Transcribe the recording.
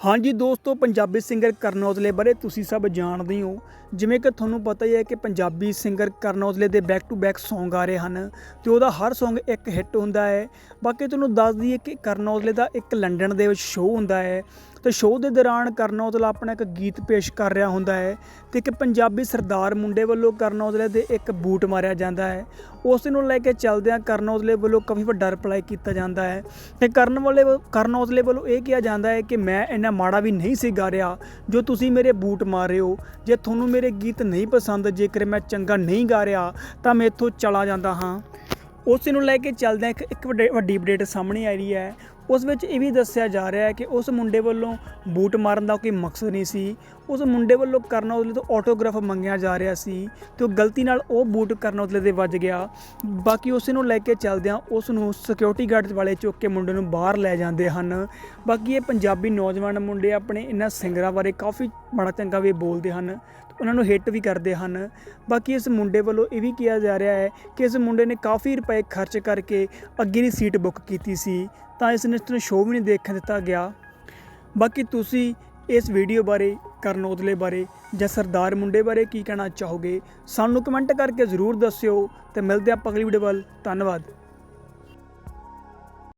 ਹਾਂਜੀ ਦੋਸਤੋ, ਪੰਜਾਬੀ ਸਿੰਗਰ ਕਰਨ ਔਜਲੇ ਬਾਰੇ ਤੁਸੀਂ ਸਭ ਜਾਣਦੇ ਹੋ। ਜਿਵੇਂ ਕਿ ਤੁਹਾਨੂੰ ਪਤਾ ਹੀ ਹੈ ਕਿ ਪੰਜਾਬੀ ਸਿੰਗਰ ਕਰਨ ਔਜਲੇ ਦੇ ਬੈਕ ਟੂ ਬੈਕ Song ਆ ਰਹੇ ਹਨ ਤੇ ਉਹਦਾ ਹਰ Song ਇੱਕ ਹਿੱਟ ਹੁੰਦਾ ਹੈ। ਬਾਕੀ ਤੁਹਾਨੂੰ ਦੱਸ ਦਈਏ ਕਿ ਕਰਨ ਔਜਲੇ ਦਾ ਇੱਕ ਲੰਡਨ ਦੇ ਵਿੱਚ ਸ਼ੋਅ ਹੁੰਦਾ ਹੈ। ਤੇ ਸ਼ੋਅ ਦੇ ਦੌਰਾਨ ਕਰਨ ਔਜਲਾ ਆਪਣਾ ਇੱਕ ਗੀਤ ਪੇਸ਼ ਕਰ ਰਿਹਾ ਹੁੰਦਾ ਹੈ ਤੇ ਇੱਕ ਪੰਜਾਬੀ ਸਰਦਾਰ ਮੁੰਡੇ ਵੱਲੋਂ ਕਰਨ ਔਜਲੇ ਦੇ ਇੱਕ ਬੂਟ ਮਾਰਿਆ ਜਾਂਦਾ ਹੈ। ਉਸ ਨੂੰ ਲੈ ਕੇ ਚੱਲਦਿਆਂ ਕਰਨ ਔਜਲੇ ਵੱਲੋਂ ਕਾਫੀ ਵੱਡਾ ਰਿਪਲਾਈ ਕੀਤਾ ਜਾਂਦਾ ਹੈ ਤੇ ਕਰਨ ਵਾਲੇ ਵ- ਕਰਨ ਔਜਲੇ ਵੱਲੋਂ ਇਹ ਕਿਹਾ ਜਾਂਦਾ ਹੈ ਕਿ ਮੈਂ ਇੰਨਾ ਮਾੜਾ ਵੀ ਨਹੀਂ ਸੀ ਗਾ ਰਿਹਾ ਜੋ ਤੁਸੀਂ ਮੇਰੇ ਬੂਟ ਮਾਰ ਰਹੇ ਹੋ। ਜੇ ਤੁਹਾਨੂੰ ਮੇਰੇ ਗੀਤ ਨਹੀਂ ਪਸੰਦ, ਜੇਕਰ ਮੈਂ ਚੰਗਾ ਨਹੀਂ ਗਾ ਰਿਹਾ, ਤਾਂ ਮੈਂ ਇੱਥੋਂ ਚਲਾ ਜਾਂਦਾ ਹਾਂ। ਉਸ ਨੂੰ ਲੈ ਕੇ ਚੱਲਦਿਆਂ ਇੱਕ ਇੱਕ ਵੱਡੇ- ਵੱਡੀ ਅਪਡੇਟ ਸਾਹਮਣੇ ਆ ਰਹੀ ਹੈ। ਉਸ ਵਿੱਚ ਇਹ ਵੀ ਦੱਸਿਆ ਜਾ ਰਿਹਾ ਹੈ ਕਿ ਉਸ ਮੁੰਡੇ ਵੱਲੋਂ ਬੂਟ ਮਾਰਨ ਦਾ ਕੋਈ ਮਕਸਦ ਨਹੀਂ ਸੀ। ਉਸ ਮੁੰਡੇ ਵੱਲੋਂ ਕਰਨ ਔਜਲੇ ਤੋਂ ਆਟੋਗ੍ਰਾਫ ਮੰਗਿਆ ਜਾ ਰਿਹਾ ਸੀ ਤੇ ਉਹ ਗਲਤੀ ਨਾਲ ਉਹ ਬੂਟ ਕਰਨ ਔਜਲੇ ਦੇ ਵੱਜ ਗਿਆ। ਬਾਕੀ ਉਸ ਨੂੰ ਲੈ ਕੇ ਚੱਲਦਿਆਂ ਉਸ ਨੂੰ ਸਿਕਿਉਰਿਟੀ ਗਾਰਡ ਵਾਲੇ ਚੁੱਕ ਕੇ ਮੁੰਡੇ ਨੂੰ ਬਾਹਰ ਲੈ ਜਾਂਦੇ ਹਨ। ਬਾਕੀ ਇਹ ਪੰਜਾਬੀ ਨੌਜਵਾਨ ਮੁੰਡੇ ਆਪਣੇ ਇਹਨਾਂ ਸਿੰਗਰਾਂ ਬਾਰੇ ਕਾਫੀ ਮਾੜਾ ਚੰਗਾ ਵੀ ਬੋਲਦੇ ਹਨ ਉਹਨਾਂ ਨੂੰ ਹਿੱਟ ਵੀ ਕਰਦੇ ਹਨ। ਬਾਕੀ ਇਸ ਮੁੰਡੇ ਵੱਲੋਂ ਇਹ ਵੀ ਕਿਹਾ ਜਾ ਰਿਹਾ ਹੈ ਕਿ ਇਸ ਮੁੰਡੇ ਨੇ ਕਾਫੀ ਰੁਪਏ ਖਰਚ ਕਰਕੇ ਅੱਗੇ ਦੀ ਸੀਟ ਬੁੱਕ ਕੀਤੀ ਸੀ, ਤਾਂ ਇਸ ਨੇ ਨੂੰ ਸ਼ੋਅ ਵੀ ਨਹੀਂ ਦੇਖਣ ਦਿੱਤਾ ਗਿਆ। ਬਾਕੀ ਤੁਸੀਂ ਇਸ ਵੀਡੀਓ ਬਾਰੇ, ਕਰਨ ਔਜਲੇ ਬਾਰੇ ਜਾਂ ਸਰਦਾਰ ਮੁੰਡੇ ਬਾਰੇ ਕੀ ਕਹਿਣਾ ਚਾਹੋਗੇ, ਸਾਨੂੰ ਕਮੈਂਟ ਕਰਕੇ ਜ਼ਰੂਰ ਦੱਸਿਓ, ਤੇ ਮਿਲਦੇ ਆਪਾਂ ਅਗਲੀ ਵੀਡੀਓ ਵੱਲ। ਧੰਨਵਾਦ।